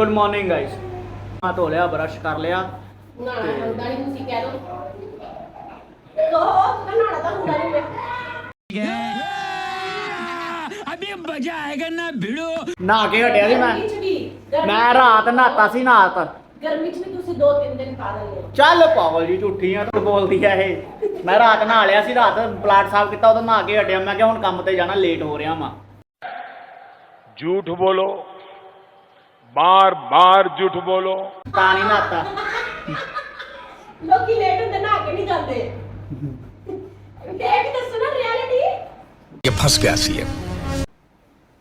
Good morning guys ਆ ਧੋ ਲਿਆ ਬਰਸ਼ ਕਰ ਲਿਆ ਨਾ ਕੇ ਹਟਿਆ ਸੀ ਮੈਂ। ਮੈਂ ਰਾਤ ਨਹਾਤਾ ਸੀ ਨਹਾਤਾ ਗਰਮੀ ਚ ਵੀ ਤੁਸੀਂ ਦੋ ਤਿੰਨ ਦਿਨ ਪਾ ਲੈਂਦੇ ਚੱਲ ਪਾਵਲ ਜੀ ਝੂਠੀਆਂ ਤੋਂ ਬੋਲਦੀ ਆ ਇਹ। ਮੈਂ ਰਾਤ ਨਹਾ ਲਿਆ ਸੀ ਰਾਤ ਪਲਾਟ ਸਾਫ਼ ਕੀਤਾ ਉਦੋਂ ਨਹਾ ਕੇ ਹਟਿਆ। ਮੈਂ ਕਿਹਾ ਹੁਣ ਕੰਮ ਤੇ ਜਾਣਾ ਲੇਟ ਹੋ ਰਿਹਾ ਵਾਂ। ਝੂਠ ਬੋਲੋ। ਬਾਰ ਬਾਰ ਝੂਠ ਬੋਲੋ। ਪਾਣੀ ਨਾਤਾ ਲੋਕੀ ਲੇਟ ਹੁੰਦੇ ਨਾ ਕੇ ਨਹੀਂ ਜਾਂਦੇ। ਦੇਖ ਦੱਸੋ ਨਾ ਰਿਐਲਿਟੀ ਇਹ ਫਸ ਗਿਆ ਸੀ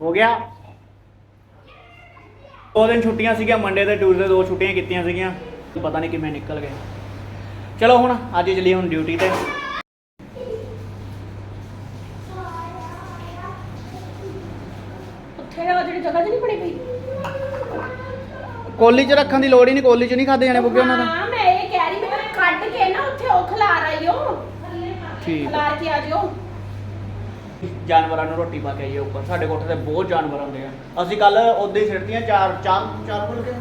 ਹੋ ਗਿਆ। ਦੋ ਦਿਨ ਛੁੱਟੀਆਂ ਸੀਗੀਆਂ ਮੰਡੇ ਤੇ ਟਿਊਜ਼ਡੇ ਦੋ ਛੁੱਟੀਆਂ ਕੀਤੀਆਂ ਸੀਗੀਆਂ। ਪਤਾ ਨਹੀਂ ਕਿਵੇਂ ਨਿਕਲ ਗਏ। ਚਲੋ ਹੁਣ ਅੱਜ ਚੱਲੀਏ ਹੁਣ ਡਿਊਟੀ ਤੇ। ਉੱਥੇ ਆ ਜਿਹੜੀ ਜਗ੍ਹਾ ਤੇ ਨਹੀਂ ਪੜੀ ਪਈ? ਕੋਲੀ 'ਚ ਰੱਖਣ ਦੀ ਲੋੜ ਹੀ ਨਹੀਂ ਕੋਲੀ 'ਚ ਨਹੀਂ ਖਾਦੇ ਜਾਣੇ ਬੁੱਗੇ ਉਹਨਾਂ ਦਾ। ਹਾਂ ਮੈਂ ਇਹ ਕਹਿ ਰਹੀ ਮੈਂ ਕੱਢ ਕੇ ਨਾ ਉੱਥੇ ਉਹ ਖਲਾਰ ਆਈਓ ਠੀਕ। ਆ। ਖਲਾਰ ਕੇ ਆ ਜਿਓ। ਜਾਨਵਰਾਂ ਨੂੰ ਰੋਟੀ ਪਾ ਕੇ ਆਈਏ ਉੱਪਰ। ਸਾਡੇ ਕੋਠੇ ਤੇ ਬਹੁਤ ਜਾਨਵਰ ਆਉਂਦੇ ਆ। ਅਸੀਂ ਕੱਲ ਉਦੋਂ ਹੀ ਸਿੱਟਦੀਆਂ ਚਾਰ ਚਾਰ ਚਾਰ ਫੁਲਕੇ।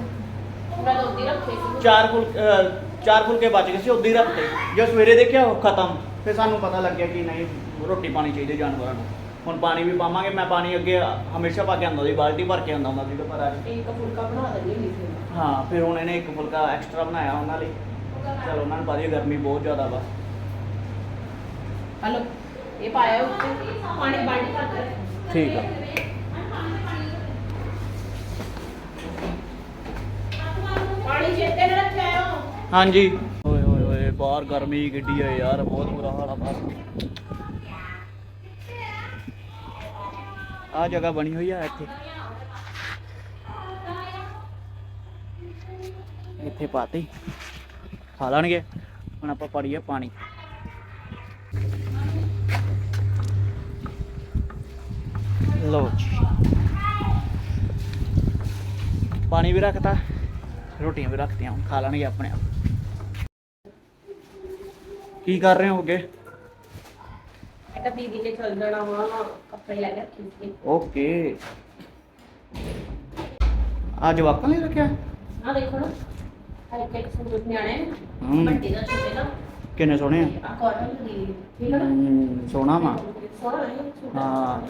ਮੈਂ ਤਾਂ ਉੱਦੀ ਰੱਖੇ ਸੀ। ਚਾਰ ਫੁਲ ਅਹ ਚਾਰ ਫੁਲਕੇ ਬਚ ਗਏ ਸੀ ਉਦੋਂ ਹੀ ਰੱਖਤੇ। ਜੋ ਸਵੇਰੇ ਦੇਖਿਆ ਉਹ ਖਤਮ। ਫਿਰ ਸਾਨੂੰ ਪਤਾ ਲੱਗਿਆ ਕਿ ਨਹੀਂ। ਰੋਟੀ ਪਾਣੀ ਚਾਹੀਦੀ ਜਾਨਵਰਾਂ ਨੂੰ। ਹੁਣ ਪਾਣੀ ਵੀ ਪਾਵਾਂਗੇ ਮੈਂ ਪਾਣੀ ਅੱਗੇ ਹਮੇਸ਼ਾ ਪਾ ਕੇ ਆਉਂਦਾ ਸੀ ਬਾਲਟੀ ਭਰ ਕੇ ਆਉਂਦਾ ਹੁੰਦਾ ਸੀ ਪਰ ਅੱਜ ਇੱਕ ਫੁਲਕਾ ਬਣਾ ਦਿੰਦੀ ਹੁੰਦੀ ਸੀ। ਹਾਂ ਫਿਰ ਹੁਣ ਇਹਨੇ ਇੱਕ ਫੁਲਕਾ ਐਕਸਟਰਾ ਬਣਾਇਆ ਉਹਨਾਂ ਲਈ। ਚਲੋ ਉਹਨਾਂ ਨੂੰ ਪਤਾ ਹੀ ਗਰਮੀ ਬਹੁਤ ਜ਼ਿਆਦਾ ਵਾ। ਹਲੋ ਇਹ ਪਾਇਆ ਉੱਤੇ। ਪਾਣੀ ਬੰਦ ਕਰ ਦੇ। ਠੀਕ ਆ। ਪਾਣੀ ਚੇਤੇ ਨਾਲ ਰੱਖਿਆ ਹੋ ਹਾਂਜੀ। ਓਏ ਓਏ ਓਏ ਬਾਹਰ ਗਰਮੀ ਕਿੱਡੀ ਹੈ ਯਾਰ ਬਹੁਤ ਬੁਰਾ ਹਾਲ ਆ ਬਾਹਰ। ਆ ਜਗ੍ਹਾ ਬਣੀ ਹੋਈ ਆ ਇੱਥੇ। ਇੱਥੇ ਪਾਤੀ। ਖਾ ਲੈਣਗੇ। ਹੁਣ ਆਪਾਂ ਪੜੀਏ ਪਾਣੀ। ਲੋ ਜੀ। ਪਾਣੀ ਵੀ ਰੱਖਤਾ। ਰੋਟੀਆਂ ਵੀ ਰੱਖਤੀਆਂ। ਹੁਣ ਖਾ ਲੈਣਗੇ ਆਪਣੇ ਆਪ। ਕੀ ਕਰ ਰਹੇ ਹੋਗੇ? ਇਹ ਤਾਂ ਦੀਦੀ ਕੇ ਚੱਲ ਜਾਣਾ ਵਾ। ਕੱਪੜੇ ਲੈ ਕੇ ਰੱਖੀ ਸੀ ਓਕੇ। ਅੱਜ ਵਾਕਾਂ ਲਈ ਰੱਖਿਆ? ਆ ਦੇਖੋ ਨਾ ਹਲਕੇ ਇੱਕ ਸੂਟ ਨਿਆਣੇ ਹਮ। ਵੱਡੇ ਦਾ ਛੋਟੇ ਦਾ। ਕਿੰਨੇ ਸੋਹਣੇ ਆ? ਆ ਕਾਟਨ ਦੀ ਠੀਕ ਹੈ ਨਾ? ਹਮ, ਸੋਹਣਾ ਵਾ। ਸੋਹਣਾ ਹੈ ਸੂਟ। ਹਾਂ।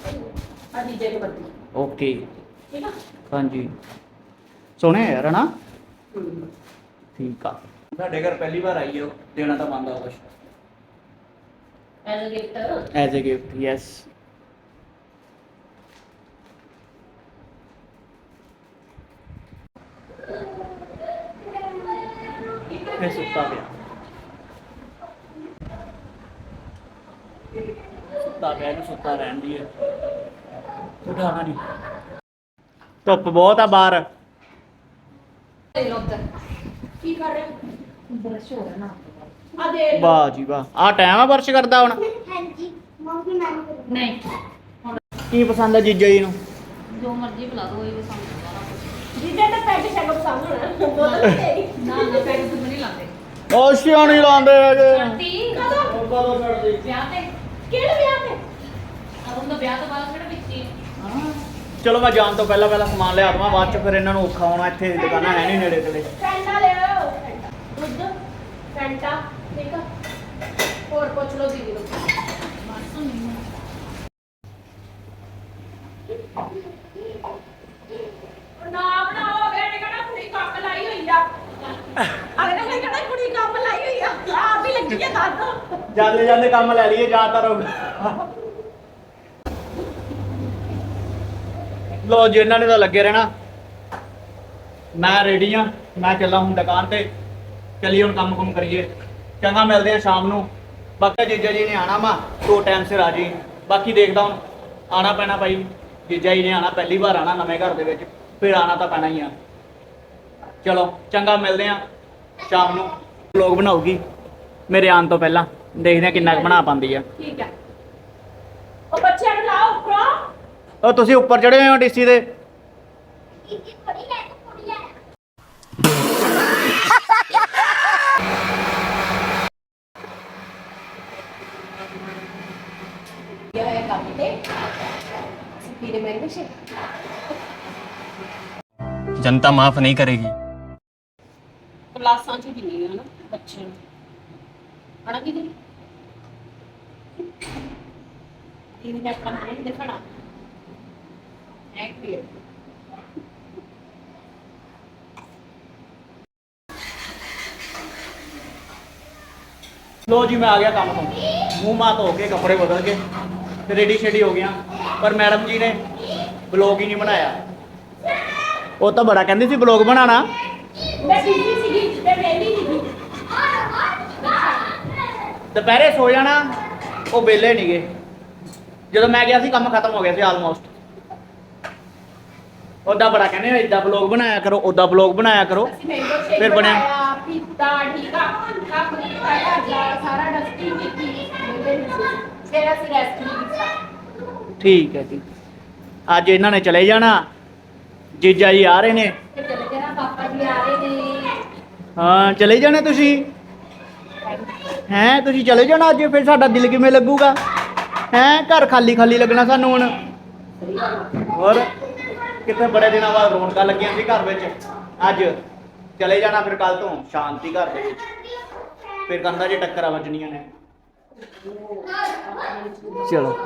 ਆ ਦੀਜੇ ਕੇ ਬੱਤੀ ਓਕੇ। ਠੀਕ ਆ? ਹਾਂਜੀ। ਸੋਹਣੇ ਆ ਯਾਰ ਹਨਾ? ਹਮ। ਠੀਕ ਆ। ਸਾਡੇ ਘਰ ਪਹਿਲੀ ਵਾਰ ਆਈ ਹੋ ਦੇਣਾ ਤਾਂ ਬੰਦਾ ਕੁਛ। As a gift as a gift yes ਇਹ ਸੁੱਤਾ ਪਿਆ ਸੁੱਤਾ ਪਿਆ ਇਹਨੂੰ ਸੁੱਤਾ ਰਹਿਣ ਦੀ ਹੈ। ਉਠਾਣਾ ਨਹੀਂ। ਧੁੱਪ ਬਹੁਤ ਆ ਬਾਹਰ। ਕੀ ਕਰ ਰਹੇ ਹੋ? ਬਰਸ਼ ਹੋ ਰਿਹਾ ਨਾ। ਆ ਦੇ। ਵਾਹ ਜੀ ਵਾਹ। ਆ ਟਾਈਮ ਆ ਵਰਸ਼ ਕਰਦਾ ਹੁਣ? ਹਾਂਜੀ ਮੰਮੀ ਮੈਂ ਨਹੀਂ। ਕੀ ਪਸੰਦ ਹੈ ਜੀਜਾ ਜੀ ਨੂੰ? ਜੋ ਮਰਜ਼ੀ ਬੁਲਾ ਦੋ ਇਹ ਪਸੰਦ ਹੈ ਸਾਰਾ। ਜਿਹਦੇ ਤਾਂ ਪੈਂਟ ਸ਼ਰਟ ਪਸੰਦ ਹੋਣਾ। ਨਾ ਨਾ ਸਿਆਣੀ ਲਾਉਂਦੇ ਹੈਗੇ। ਸਰਦੀ ਕਦੋਂ? ਉਹ ਕਦੋਂ ਛੱਡਦੀ? ਵਿਆਹ ਤੇ। ਕਿਹੜੇ ਵਿਆਹ ਤੇ? ਅਰੁਣ ਦਾ ਵਿਆਹ ਤੋਂ ਬਾਅਦ ਕਿਹੜਾ ਵਿੱਚ ਹੀ। ਚਲੋ ਮੈਂ ਜਾਣ ਤੋਂ ਪਹਿਲਾਂ ਪਹਿਲਾਂ ਸਮਾਨ ਲਿਆ ਦਵਾਂ ਬਾਅਦ ਚ ਫਿਰ ਇਹਨਾਂ ਨੂੰ ਔਖਾ ਹੋਣਾ ਇੱਥੇ ਦੁਕਾਨਾਂ ਹੈ ਨਹੀਂ ਨੇੜੇ ਤੇੜੇ। ਫੈਂਟਾ ਲੈ ਆਓ ਫੈਂਟਾ। ਦੁੱਧ ਫੈਂਟਾ ਠੀਕ ਆ। ਹੋਰ ਪੁੱਛ ਲਓ ਦੀਦੀ ਨੂੰ ਬਸ ਨਹੀਂ ਨਾ ਬਣਾਓ ਬੇਟੇ ਕਹਿੰਦਾ ਕੁੜੀ ਕੱਪ ਲਾਈ ਹੋਈ ਆ ਅਗਲੇ ਨੇ ਕਹਿੰਦਾ ਕੁੜੀ ਕੱਪ ਲਾਈ ਹੋਈ ਆ? ਆਪ ਹੀ ਲੱਗੀ ਆ ਦੱਸ ਜਾਂਦੇ ਜਾਂਦੇ ਕੰਮ ਲੈ ਲਈਏ ਜਾਂ ਤਾਂ ਰੋ ਲੋ ਜੀ, ਇਹਨਾਂ ਨੇ ਤਾਂ ਲੱਗੇ ਰਹਿਣਾ। ਮੈਂ ਰੈਡੀ ਆ, ਮੈਂ ਚੱਲਾਂ ਹੁਣ ਦੁਕਾਨ ਤੇ। ਚੱਲੀਏ ਹੁਣ ਕੰਮ ਕੁਮ ਕਰੀਏ। ਚੰਗਾ, ਮਿਲਦੇ ਆ ਸ਼ਾਮ ਨੂੰ। ਬਾਕੀ ਜੀਜਾ ਜੀ ਨੇ ਆਣਾ ਵਾ, ਦੋ ਟਾਈਮ ਸਿਰ ਆ ਜੀ। ਬਾਕੀ ਦੇਖਦਾ ਹੁਣ ਆਣਾ ਪੈਣਾ ਭਾਈ। ਜੀਜਾ ਜੀ ਨੇ ਆਣਾ ਪਹਿਲੀ ਵਾਰ ਆਣਾ ਨਵੇਂ ਘਰ ਦੇ ਵਿੱਚ। ਫਿਰ ਆਣਾ ਤਾਂ ਪੈਣਾ ਹੀ ਆ। ਚਲੋ, ਚੰਗਾ, ਮਿਲਦੇ ਆ। ਸ਼ਾਮ ਨੂੰ ਵਲੌਗ ਬਣਾਉਗੀ ਮੇਰੇ ਆਉਣ ਤੋਂ ਪਹਿਲਾਂ ਦੇਖਦੇ ਆ ਕਿੰਨਾ ਕੁ ਬਣਾ ਪਾਉਂਦੀ ਆ ਠੀਕ ਆ ਉਹ ਬੱਚਿਆਂ ਨੂੰ ਲਾਓ ਉੱਪਰੋਂ ਉਹ ਤੁਸੀਂ ਉੱਪਰ ਚੜੇ ਹੋਏ ਹੋ ਡੀਸੀ ਦੇ ਇੱਥੇ ਥੋੜੀ ਲੈ ਥੋੜੀ ਲੈ ਇਹ ਹੈ ਕੰਮ ਤੇ ਸਿੱਧੀ ਦੇ ਮੈਂਬਰਸ਼ਿਪ जनता माफ नहीं करेगी ਕਲਾਸਾਂ ਚ ਹੀ ਨਹੀਂ ਹੈ ਨਾ। ਬੱਚੇ ਨੂੰ ਹਣਾ ਕੀ ਕਰੀ ਇਹਨੇ ਆਪਣਾ ਨਹੀਂ ਦਿਖਣਾ ਐਕਟਿਵ ਲੋ ਜੀ ਮੈਂ ਆ ਗਿਆ ਕੰਮ ਤੋਂ। ਮੂੰਹ ਮਾਂ ਧੋ ਕੇ ਕੱਪੜੇ ਬਦਲ ਕੇ। ਤੇ ਰੈਡੀ ਸ਼ੈਡੀ ਹੋ ਗਿਆ ਪਰ ਮੈਡਮ ਜੀ ਨੇ ਬਲੌਗ ਹੀ ਨਹੀਂ ਬਣਾਇਆ। ਉਹ ਤਾਂ ਬੜਾ ਕਹਿੰਦੀ ਸੀ ਬਲੌਗ ਬਣਾਉਣਾ। ਮੈਂ ਬਿਜ਼ੀ ਸੀਗੀ ਤੇ ਵੇਲੀ ਨਹੀਂ ਦੁਪਹਿਰੇ ਸੋ ਜਾਣਾ ਉਹ ਵਿਹਲੇ ਨਹੀਂਗੇ ਜਦੋਂ ਮੈਂ ਗਿਆ ਸੀ ਕੰਮ ਖਤਮ ਹੋ ਗਿਆ ਸੀ ਆਲਮੋਸਟ ਉਹਦਾ ਬੜਾ ਕਹਿੰਦੇ ਇਦਾਂ ਬਲੌਗ ਬਣਾਇਆ ਕਰੋ ਉਹਦਾ ਬਲੌਗ ਬਣਾਇਆ ਕਰੋ। ਫਿਰ ਬਣਿਆ। ਪੀਤਾ ਠੀਕ ਆ ਕੰਮ ਕੀਤਾ ਘਰ ਦਾ ਸਾਰਾ ਡਸਟਿੰਗ ਕੀਤੀ ਫਿਰ ਅਸੀਂ ਰੈਸਟ ਨਹੀਂ ਕੀਤਾ। ਠੀਕ ਹੈ ਜੀ। ਅੱਜ ਇਹਨਾਂ ਨੇ ਚਲੇ ਜਾਣਾ। ਜੀਜਾ ਜੀ ਆ ਰਹੇ ਨੇ। ਤੇ ਚਲੇ ਜਾਣਾ ਪਾਪਾ ਜੀ ਆ ਰਹੇ ਨੇ। ਹਾਂ ਚਲੇ ਜਾਣਾ ਤੁਸੀਂ? ਹੈਂ, ਤੁਸੀਂ ਚਲੇ ਜਾਣਾ ਅੱਜ, ਫਿਰ ਸਾਡਾ ਦਿਲ ਕਿਵੇਂ ਲੱਗੂਗਾ? ਹੈਂ, ਘਰ ਖਾਲੀ ਖਾਲੀ ਲੱਗਣਾ ਸਾਨੂੰ ਹੁਣ। ਹੋਰ ਕਿਤੇ ਬੜੇ ਦਿਨਾਂ ਬਾਅਦ ਰੌਣਕਾਂ ਲੱਗੀਆਂ ਸੀ ਘਰ ਵਿੱਚ। ਅੱਜ ਚਲੇ ਜਾਣਾ ਫਿਰ ਕੱਲ ਤੋਂ, ਸ਼ਾਂਤੀ ਘਰ ਦੇ ਵਿੱਚ। ਫਿਰ ਕੰਧਾਂ 'ਚ ਟੱਕਰਾਂ ਵੱਜਣੀਆਂ ਨੇ। ਚਲੋ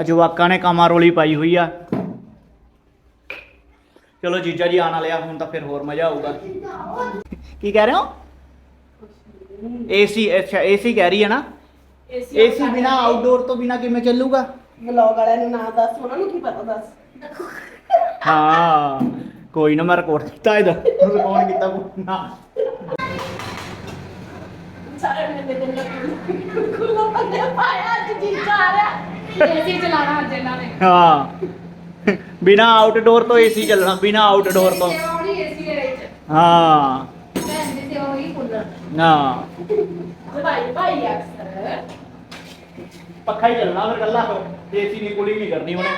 ਅੱਜ ਵਾਕਾਂ ਨੇ ਕਾਮਾ ਰੋਲੀ ਪਾਈ ਹੋਈ ਆ। ਚਲੋ ਜੀਜਾ ਜੀ ਆਣ ਵਾਲੇ ਹੁਣ ਤਾਂ ਫਿਰ ਹੋਰ ਮਜ਼ਾ ਆਊਗਾ। ਕੀ ਕਹਿ ਰਹੇ ਹੋ? ਏਸੀ ਅੱਛਾ ਏਸੀ ਕਹਿ ਰਹੀ ਹੈ ਨਾ? ਏਸੀ ਬਿਨਾ ਆਊਟਡੋਰ ਤੋਂ ਬਿਨਾ ਕਿਵੇਂ ਚੱਲੂਗਾ? ਵਲੌਗ ਵਾਲਿਆਂ ਨੂੰ ਨਾ ਦੱਸ ਉਹਨਾਂ ਨੂੰ ਕੀ ਪਤਾ ਦੱਸ? ਹਾਂ ਕੋਈ ਨਾ ਮੈਂ ਰਿਕਾਰਡ ਕੀਤਾ ਇਹਦਾ। ਰਿਕਾਰਡ ਕੀਤਾ ਕੋਈ ਨਾ। ਸਾਰੇ ਮੇਰੇ ਦਿਲ ਲੱਗ ਖੁੱਲਾ ਬੰਦੇ ਪਾਇਆ ਅੱਜ ਜੀ ਜਾ ਰਿਹਾ। ਏਸੀ ਚਲਾਣਾ ਅੱਜ ਇਹਨਾਂ ਨੇ। ਹਾਂ। ਬਿਨਾ ਆਊਟਡੋਰ ਤੋਂ ਏਸੀ ਚੱਲਣਾ ਬਿਨਾ ਆਊਟਡੋਰ ਤੋਂ। ਹਾਂ। ਭੈਣ ਦੀ ਸੇਵਾ ਹੋਈ ਕੂਲਰ ਨਾ। ਭਾਈ ਭਾਈ ਅਕਸਰ ਪੱਖਾ ਹੀ ਚੱਲਣਾ ਫਿਰ ਕੱਲਾ ਏਸੀ ਦੀ ਕੂਲਿੰਗ ਨਹੀਂ ਕਰਨੀ ਉਹਨੇ।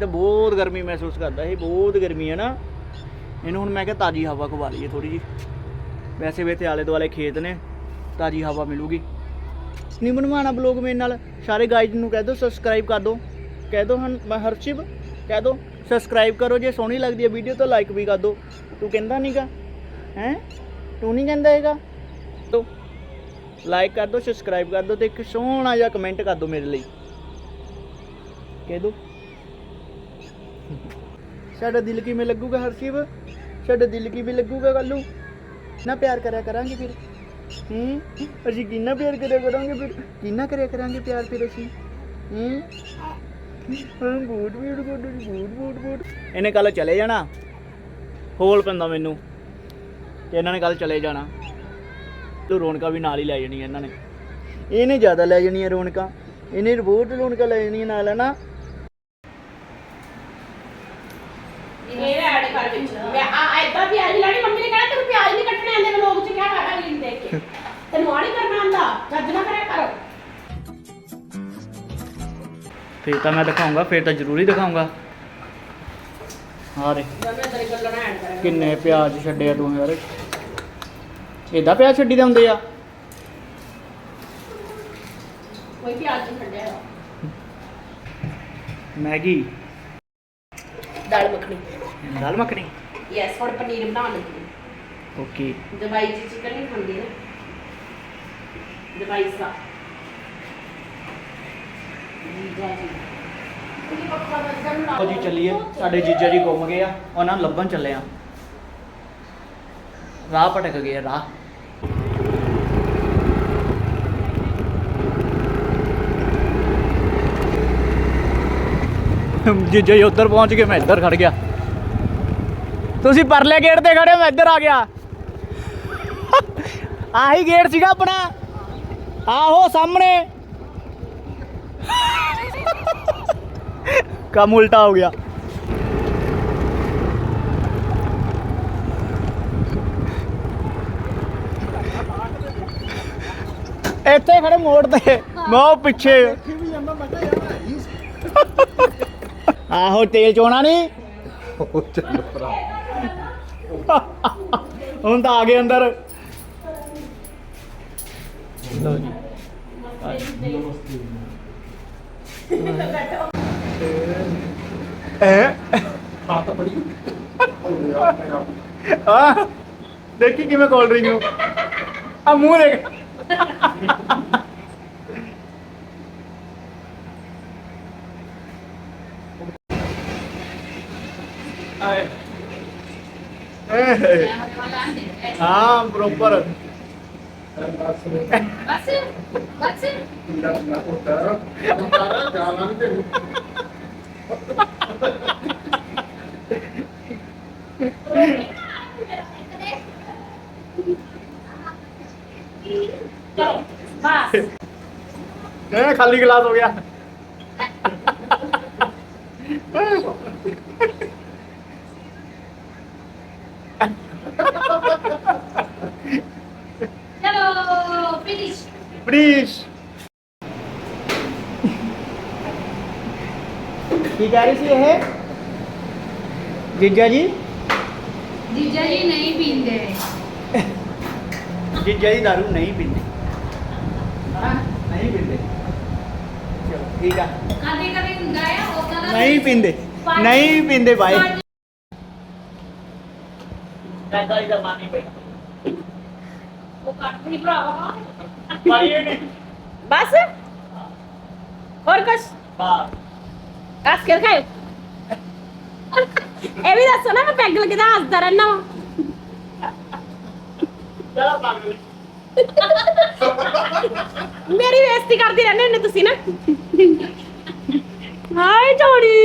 ਤੇ ਬਹੁਤ ਗਰਮੀ ਮਹਿਸੂਸ ਕਰਦਾ ਇਹ ਬਹੁਤ ਗਰਮੀ ਹੈ ਨਾ। ਇਹਨੂੰ ਹੁਣ ਮੈਂ ਕਿਹਾ ਤਾਜੀ ਹਵਾ ਖਵਾ ਲਈਏ ਥੋੜੀ ਜੀ ਵੈਸੇ ਵੀ ਤੇ ਆਲੇ ਦੁਆਲੇ ਖੇਤ ਨੇ ਤਾਜੀ ਹਵਾ ਮਿਲੂਗੀ। ਨਹੀਂ ਬਣਵਾਣਾ ਬਲੌਗ ਮੇਰੇ ਨਾਲ, ਸਾਰੇ ਗਾਈਡ ਨੂੰ ਕਹਿ ਦਿਓ ਸਬਸਕ੍ਰਾਈਬ ਕਰ ਦਿਓ। ਕਹਿ ਦਿਓ ਹਨ ਮੈਂ ਹਰਸ਼ਿਵ, ਕਹਿ ਦਿਓ ਸਬਸਕ੍ਰਾਈਬ ਕਰੋ, ਜੇ ਸੋਹਣੀ ਲੱਗਦੀ ਹੈ ਵੀਡੀਓ ਤਾਂ ਲਾਈਕ ਵੀ ਕਰ ਦਿਓ। ਤੂੰ ਕਹਿੰਦਾ ਨਹੀਂਗਾ ਹੈ? ਤੂੰ ਨਹੀਂ ਕਹਿੰਦਾ ਹੈਗਾ? ਤੋ ਲਾਈਕ ਕਰ ਦਿਓ ਸਬਸਕ੍ਰਾਈਬ ਕਰ ਦਿਓ ਤੇ ਇੱਕ ਸੋਹਣਾ ਜਿਹਾ ਕਮੈਂਟ ਕਰ ਦਿਓ ਮੇਰੇ ਲਈ। ਕਹਿ ਦਿਓ। ਸਾਡਾ ਦਿਲ ਕਿਵੇਂ ਲੱਗੂਗਾ ਹਰਸ਼ਿਵ? ਸਾਡਾ ਦਿਲ ਕਿਵੇਂ ਲੱਗੂਗਾ ਕੱਲੂ? ਨਾ ਪਿਆਰ ਕਰਿਆ ਕਰਾਂਗੇ ਫਿਰ। ਹੂੰ? ਅਸੀਂ ਕਿੰਨਾ ਪਿਆਰ ਕਰਿਆ ਕਰਾਂਗੇ ਫਿਰ? ਕਿੰਨਾ ਕਰਿਆ ਕਰਾਂਗੇ ਪਿਆਰ ਫਿਰ ਅਸੀਂ? ਹੂੰ? ਹਾਂ boot boot boot boot boot boot ਇਹਨੇ ਕੱਲ ਚਲੇ ਜਾਣਾ। ਹੋਲ ਪੈਂਦਾ ਮੈਨੂੰ। ਤੇ ਇਹਨਾਂ ਨੇ ਕੱਲ ਚਲੇ ਜਾਣਾ। ਤੂੰ ਰੌਣਕਾਂ ਵੀ ਨਾਲ ਹੀ ਲੈ ਜਾਣੀਆਂ ਇਹਨਾਂ ਨੇ। ਇਹਨੇ ਜ਼ਿਆਦਾ ਲੈ ਜਾਣੀਆਂ ਰੌਣਕਾਂ। ਇਹਨੇ ਬਹੁਤ ਰੌਣਕਾਂ ਲੈ ਜਾਣੀਆਂ ਨਾਲ ਹੈ ਨਾ? ਫਿਰ ਤਾਂ ਮੈਂ ਦਿਖਾਉਂਗਾ ਫਿਰ ਤਾਂ ਜ਼ਰੂਰੀ ਦਿਖਾਉਂਗਾ। ਹਾਂ ਰੇ ਕਿੰਨੇ ਪਿਆਜ਼ ਛੱਡੇ ਆ ਤੂੰ ਯਾਰ। ਏਦਾਂ ਪਿਆਜ਼ ਛੱਡੀ ਦੇ ਹੁੰਦੇ ਆ। ਕੋਈ ਪਿਆਜ਼ ਨਹੀਂ ਛੱਡਿਆ। ਮੈਗੀ। ਦਾਲ ਮੱਖਣੀ। ਦਾਲ ਮੱਖਣੀ? ਯੈਸ ਹੁਣ ਪਨੀਰ ਬਣਾਉਣ ਲੱਗੀ ਓਕੇ। ਦਵਾਈ ਜੀ ਚਿਕਨ ਨਹੀਂ ਖਾਂਦੀ ਨਾ। ਦਵਾਈ ਸਾ ਜੀ ਜੀ ਚੱਲੀਏ। ਸਾਡੇ ਜੀਜਾ ਜੀ ਗੁੰਮ ਗਏ ਆ। ਉਹਨਾਂ ਨੂੰ ਲੱਭਣ ਚੱਲੇ ਆ। ਰਾਹ ਭਟਕ ਗਏ ਆ ਰਾਹ। ਜੀਜਾ ਜੀ ਉੱਧਰ ਪਹੁੰਚ ਕੇ ਮੈਂ ਇੱਧਰ ਖੜ ਗਿਆ। ਤੁਸੀਂ ਪਰਲੇ ਗੇਟ ਤੇ ਖੜੇ ਹੋ, ਮੈਂ ਇੱਧਰ ਆ ਗਿਆ। ਆਹੀ ਗੇਟ ਸੀਗਾ ਆਪਣਾ। ਆਹੋ ਸਾਹਮਣੇ। ਕੰਮ ਉਲਟਾ ਹੋ ਗਿਆ। ਇੱਥੇ ਖੜੇ ਮੋੜ ਤੇ। ਮੈਂ ਉਹ ਪਿੱਛੇ। ਆਹੋ, ਤੇਲ ਚੋਣਾ ਨਹੀਂ ਹੁਣ ਤਾਂ ਆ ਗਏ ਅੰਦਰ। ਲਓ ਜੀ। ਐ ਆ ਦੇਖੀ ਕਿਵੇਂ ਕੋਲ ਡਰਿੰਕ ਨੂੰ ਆ ਮੂੰਹ ਦੇਖ। ਆਏ। ਹਾਂ ਪ੍ਰੋਪਰ ਬਸ ਬਸ ਬਸ ਇਹ ਖਾਲੀ ਗਲਾਸ ਹੋ ਗਿਆ ਚਲੋ ਫਿਨਿਸ਼ ਪਲੀਜ਼ ਕੀ ਕਹਿ ਰਹੀ ਸੀ ਇਹ ਜੀਜਾ ਜੀ ਜੀਜਾ ਜੀ ਨਹੀਂ ਪੀਂਦੇ ਜੀਜਾ ਜੀ ਦਾਰੂ ਨਹੀਂ ਪੀਂਦੇ ਨਹੀਂ ਪੀਂਦੇ ਚਲੋ ਠੀਕ ਆ ਕਦੇ ਕਦੇ ਹੁੰਦਾ ਆ ਉਹਨਾਂ ਦਾ ਨਹੀਂ ਪੀਂਦੇ ਨਹੀਂ ਪੀਂਦੇ ਬਾਈ ਪੈਦਾ ਹੀ ਦਾ ਮਾਨੀ ਪਈ ਨਹੀਂ ਬਸ। ਹੋਰ ਕੁਛ? ਕੱਸ ਇਹ ਵੀ ਦੱਸੋ ਨਾ ਮੈਂ ਪੈਗ ਲੱਗਦਾ ਹੱਸਦਾ ਰਹਿਣਾ ਵਾ। ਚਲੋ ਪਾਗਲ ਮੇਰੀ ਬੇਇੱਜ਼ਤੀ ਕਰਦੀ ਰਹਿੰਦੇ ਨੇ ਤੁਸੀਂ ਨਾ। ਹਾਏ ਜੋੜੀ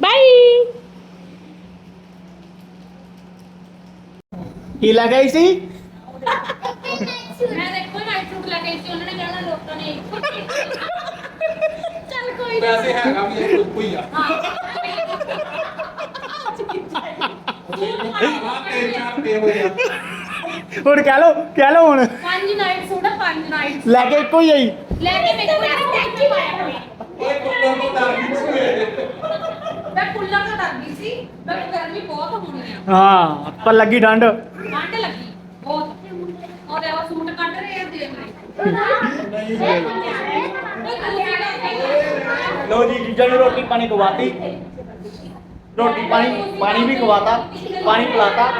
ਬਾਈ ਕੀ ਲਗਾਈ ਸੀ ਮੈਂ ਦੇਖੋ ਨਾਈਟ ਸੂਟ ਲੈ ਕੇ ਆਈ ਸੀ ਉਹਨਾਂ ਨੇ ਕਹਿਣਾ ਲੋਕਾਂ ਨੇ ਚੱਲ ਕੋਈ ਨਾ ਵੈਸੇ ਹੈਗਾ ਵੀ ਇਹ ਕੋਈ ਕੋਈ ਆ ਭਰਾਵਾ ਤਿੰਨ ਚਾਰ ਪੇ ਹੋਏ ਆ ਹੁਣ ਕਹਿ ਲੋ ਕਹਿ ਲੋ ਹੁਣ ਪੰਜ ਨਾਈਟ ਸੂਟ ਆ ਪੰਜ ਨਾਈਟ ਲੈ ਕੇ ਇੱਕੋ ਹੀ ਆਈ ਲੈ ਕੇ ਮੇਰੇ ਕੋਲ ਟੈਂਕੀ ਪਾਇਆ ਹੋਇਆ ਇਹ ਕੁੱਲੋਂ ਨੂੰ ਡਰ ਗਈ ਸੀ ਡਰ ਸੀ ਗਰਮੀ ਬਹੁਤ ਹੋਣੀ ਆ। ਹਾਂ ਪਰ ਲੱਗੀ ਠੰਡ ਠੰਡ ਲੱਗੀ ਬਹੁਤ। ਉਹਦੇ ਉਹ ਸੂਟ ਕੱਢ ਰਹੇ ਆ ਦੇਖ ਲੈ। ਲੋ ਜੀ ਜੀਜਾ ਨੂੰ ਰੋਟੀ ਪਾਣੀ ਖਵਾਤੀ। ਰੋਟੀ ਪਾਣੀ ਪਾਣੀ ਵੀ ਖਵਾਤਾ ਪਾਣੀ ਪਿਲਾਤਾ।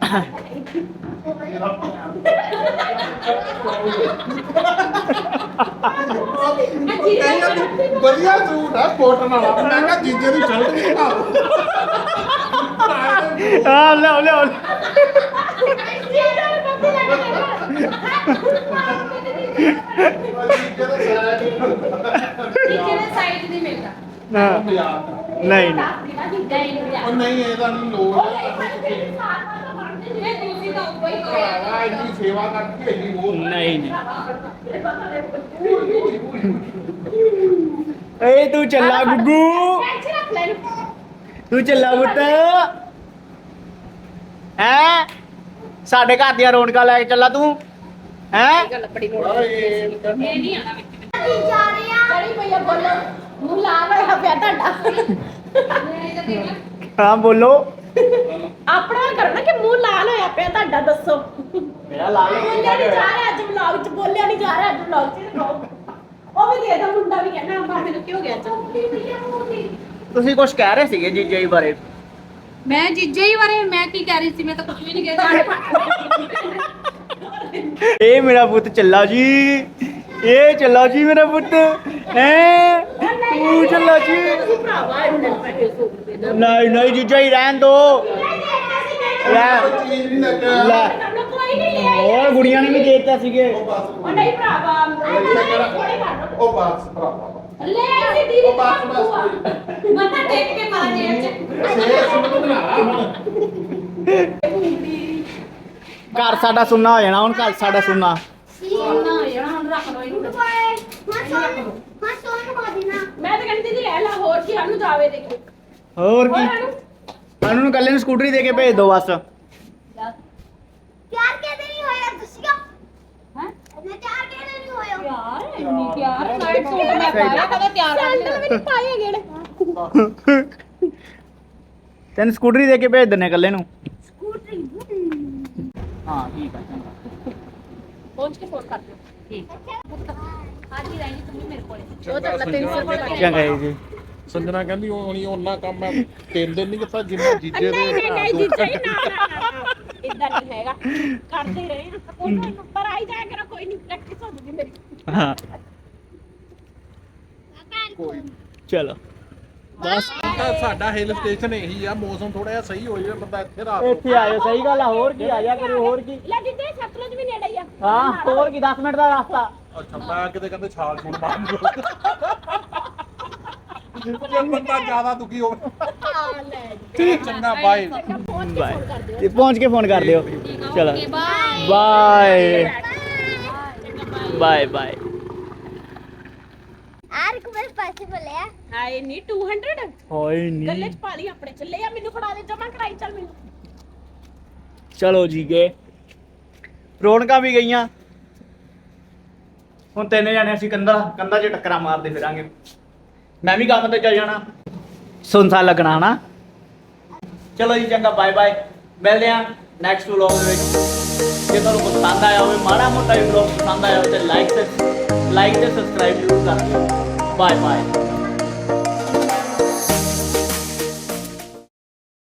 ਵਧੀਆ ਸੂਟ ਆ ਕੋਟਨ ਵਾਲਾ। ਮੈਂ ਕਿਹਾ ਜੀਜੇ ਦੀ ਸ਼ਰਟ ਵੀ ਦਿਖਾ ਆ ਨਹੀਂ ਮਿਲਦਾ ਹਾਂ, ਨਹੀਂ ਨਹੀਂ। ਉਹ ਨਹੀਂ ਇਹਦਾ ਨਹੀਂ ਲੋੜ। ਉਹ ਨਹੀਂ। ਨਹੀਂ ਏ ਤੂੰ ਚੱਲਾ ਗੁੱਗੂ। ਤੂੰ ਚੱਲਾ ਪੁੱਤ। ਹੈ? ਸਾਡੇ ਘਰ ਦੀਆਂ ਰੌਣਕਾਂ ਲੈ ਕੇ ਚੱਲਾ ਤੂੰ। ਹੈ? ਗੱਲ ਬੜੀ ਲੋੜ ਇਹ ਨਹੀਂ ਆਣਾ ਵਿੱਚ। ਜਾ ਰਹੇ ਆ ਬੜੀ ਭਈਆ ਬੋਲੋ। ਮੂੰਹ ਲਾਲ ਹੋਇਆ ਪਿਆ ਤੁਹਾਡਾ। ਲੈ ਹਾਂ ਬੋਲੋ। ਆਪਣਾ ਹਾਲ ਕਰੋ ਨਾ ਕਿ ਮੂੰਹ ਲਾਲ ਹੋਇਆ ਪਿਆ ਤੁਹਾਡਾ ਦੱਸੋ। ਮੇਰਾ ਲਾਲ ਬੋਲਿਆ ਨਹੀਂ ਜਾ ਰਿਹਾ ਅੱਜ ਵਲੌਗ 'ਚ ਬੋਲਿਆ ਨਹੀਂ ਜਾ ਰਿਹਾ ਅੱਜ ਵਲੌਗ 'ਚ ਦਿਖਾਓ। ਉਹ ਵੀ ਦੇ ਦੋ ਮੁੰਡਾ ਵੀ ਕਹਿੰਦਾ ਅੰਮਾ ਮੈਨੂੰ ਕਿਉਂ ਗਿਆ ਚੱਲ ਤੁਸੀਂ ਕੁਝ ਕਹਿ ਰਹੇ ਸੀਗੇ ਜੀਜੇ ਜੀ ਬਾਰੇ? ਮੈਂ ਜੀਜੇ ਹੀ ਬਾਰੇ ਮੈਂ ਕੀ ਕਹਿ ਰਹੀ ਸੀ? ਮੈਂ ਤਾਂ ਕੁਝ ਵੀ ਨਹੀਂ ਕਿਹਾ ਇਹ ਮੇਰਾ ਪੁੱਤ ਚੱਲਾ ਜੀ। ਇਹ ਚੱਲਾ ਜੀ ਮੇਰਾ ਪੁੱਤ। ਹੈ? ਤੂੰ ਚੱਲਾ ਜੀ। ਭਰਾਵਾ ਇਹਨੂੰ ਪੈਸੇ ਸੂਟ ਦੇ ਦੋ ਨਹੀਂ ਨਹੀਂ ਜੀਜਾ ਹੀ ਰਹਿਣ ਦੋ। ਲੈ ਚੀਜ਼ ਨਹੀਂ ਲੱਗਿਆ ਲੈ। ਕੋਈ ਨਹੀਂ ਲਿਆ ਹੋਰ ਗੁੜੀਆਂ ਨੇ ਵੀ ਦੇ ਦਿੱਤਾ ਸੀਗੇ। ਉਹ ਨਹੀਂ ਭਰਾਵਾ ਥੋੜੇ ਕਰ ਉਹ ਬਸ ਭਰਾਵਾ ਲੈ ਸੀ ਦੀਦੀ ਉਹ ਬਸ ਬਸ ਮੱਥਾ ਟੇਕ ਕੇ ਮਾਰਾ ਜੇਬ ਚ ਸੇ ਸੂਟ ਬਣਾ ਲਾ। ਘਰ ਸਾਡਾ ਸੁੰਨਾ ਹੋ ਜਾਣਾ ਹੁਣ ਘਰ ਸਾਡਾ ਸੁੰਨਾ। ਨਾ ਹੋ ਜਾਣਾ ਹੁਣ ਰੱਖ ਲਓ ਇਹਨੂੰ। ਦੇਣਾ। ਮੈਂ ਤਾਂ ਕਹਿੰਦੀ ਦੀਦੀ ਲੈ ਲਾ ਹੋਰ ਕੀ ਸਾਨੂੰ ਜਾਵੇ ਦੇਖੋ। ਹੋਰ ਕੀ? ਸਾਨੂੰ ਨੂੰ ਕੱਲੇ ਨੂੰ ਸਕੂਟਰੀ ਦੇ ਕੇ ਭੇਜ ਦਿਓ ਬਸ। ਪਿਆਰ ਕਿਹਦੇ ਨਹੀਂ ਹੋਇਆ ਦੱਸਿਓ। ਹੈਂ? ਮੈਂ ਪਿਆਰ ਕਿਹਦੇ ਨਹੀਂ ਹੋਇਆ। ਯਾਰ ਇੰਨੀ ਪਿਆਰ ਨਾਈਟ ਸੂਟ ਮੈਂ ਪਾਇਆ ਕਦੇ ਤਿਆਰ ਸੈਂਡਲ ਨਹੀਂ ਪਾਏ ਗੇੜੇ ਤੈਨੂੰ ਸਕੂਟਰੀ ਦੇ ਕੇ ਭੇਜ ਦਿੰਨੇ ਕੱਲੇ ਨੂੰ। ਸਕੂਟਰੀ। ਹਾਂ ਠੀਕ ਆ ਚੰਗਾ। ਪਹੁੰਚ ਕੇ ਫੋਨ ਕਰ ਦਿਓ। ਠੀਕ ਅੱਜ ਹੀ ਰਹਿਣੀ ਤੁਸੀਂ ਮੇਰੇ ਕੋਲੇ। ਉਹ ਤਾਂ 300 ਰੁਪਏ ਚੰਗਾ ਜੀ। ਸੰਜਣਾ ਕਹਿੰਦੀ ਉਹ ਹੁਣੀ ਉਹਨਾਂ ਕੰਮ ਮੈਂ ਤਿੰਨ ਦਿਨ ਨਹੀਂ ਕੀਤਾ ਜਿੰਨਾ ਜੀਜੇ ਨਹੀਂ ਦੇ ਨਹੀਂ ਨਹੀਂ ਨਾ ਨਾ ਨਾ। ਇਦਾਂ ਨਹੀਂ ਹੈਗਾ ਕਰਦੇ ਰਹੇ ਕੋਈ ਨੰਬਰ ਆਈ ਜਾਇਆ ਕਰੋ ਕੋਈ ਨਹੀਂ ਪ੍ਰੈਕਟਿਸ ਹੋ ਜੂਗੀ ਮੇਰੀ। ਹਾਂ। ਚਲੋ। ਬਸ। ਤਾਂ ਸਾਡਾ ਹਿਲ ਸਟੇਸ਼ਨ ਇਹੀ ਆ ਮੌਸਮ ਥੋੜਾ ਜਿਹਾ ਸਹੀ ਹੋ ਜਾਵੇ ਬੰਦਾ ਇੱਥੇ ਰਾਤ ਨੂੰ ਇੱਥੇ ਆਇਓ ਸਹੀ ਗੱਲ ਆ ਹੋਰ ਕੀ ਆ ਜਾ ਕਰਿਓ ਹੋਰ ਕੀ? ਲੈ ਜਿੱਦੇ ਸਤਲੁਜ ਵੀ ਨੇੜੇ ਹੀ ਆ। ਹਾਂ ਹੋਰ ਕੀ 10 ਮਿੰਟ ਦਾ ਰਸਤਾ। ਅੱਛਾ ਮੈਂ ਕਿਤੇ ਕਹਿੰਦੇ ਛਾਲ ਛੂਲ ਮਾਰਨ ਜੇ ਬੰਦਾ ਜ਼ਿਆਦਾ ਦੁਖੀ ਹੋਵੇ। ਹਾਂ ਲੈ ਠੀਕ। ਚੰਗਾ ਬਾਏ ਪਹੁੰਚ ਕੇ ਫੋਨ ਕਰ ਦਿਓ ਤੇ ਪਹੁੰਚ ਕੇ ਫੋਨ ਕਰ ਦਿਓ। ਚਲੋ। Okay bye bye bye bye R ਕੋ ਮੇਰੇ ਪਾਸੇ ਬੋਲਿਆ ਹਾਏ ਨੀ 200 ਹੋਏ ਗੱਲੇ ਨਹੀਂ ਚ ਪਾ ਲਈ ਆਪਣੇ ਚੱਲੇ ਆ ਮੈਨੂੰ ਫੜਾ ਦੇ ਜਮਾ ਕਰਾਈ ਚੱਲ ਮੈਨੂੰ। ਚਲੋ ਜੀ ਗਏ। ਰੌਣਕਾਂ ਵੀ ਗਈਆਂ। ਹੁਣ ਤਿੰਨ ਜਾਣੇ ਅਸੀਂ ਕੰਧਾ ਕੰਧਾ 'ਚ ਟੱਕਰਾਂ ਮਾਰਦੇ ਫਿਰਾਂਗੇ। ਮੈਂ ਵੀ ਕੰਮ ਤੇ ਚੱਲ ਜਾਣਾ। ਸੁਨਸਾਨ ਲੱਗਣਾ ਹਨਾ? ਚਲੋ ਜੀ ਚੰਗਾ ਬਾਏ ਬਾਏ ਮਿਲਦੇ ਆ ਨੈਕਸਟ ਵਲੌਗ ਦੇ ਵਿੱਚ। ਜੇ ਤੁਹਾਨੂੰ ਪਸੰਦ ਆਇਆ ਹੋਵੇ ਮਾੜਾ ਮੋਟਾ ਵੀ ਵਲੌਗ ਪਸੰਦ ਆਇਆ ਹੋਵੇ ਤੇ ਲਾਈਕ ਤੇ ਲਾਈਕ ਤੇ ਸਬਸਕ੍ਰਾਈਬ ਜ਼ਰੂਰ ਕਰ ਦਿਓ। Bye bye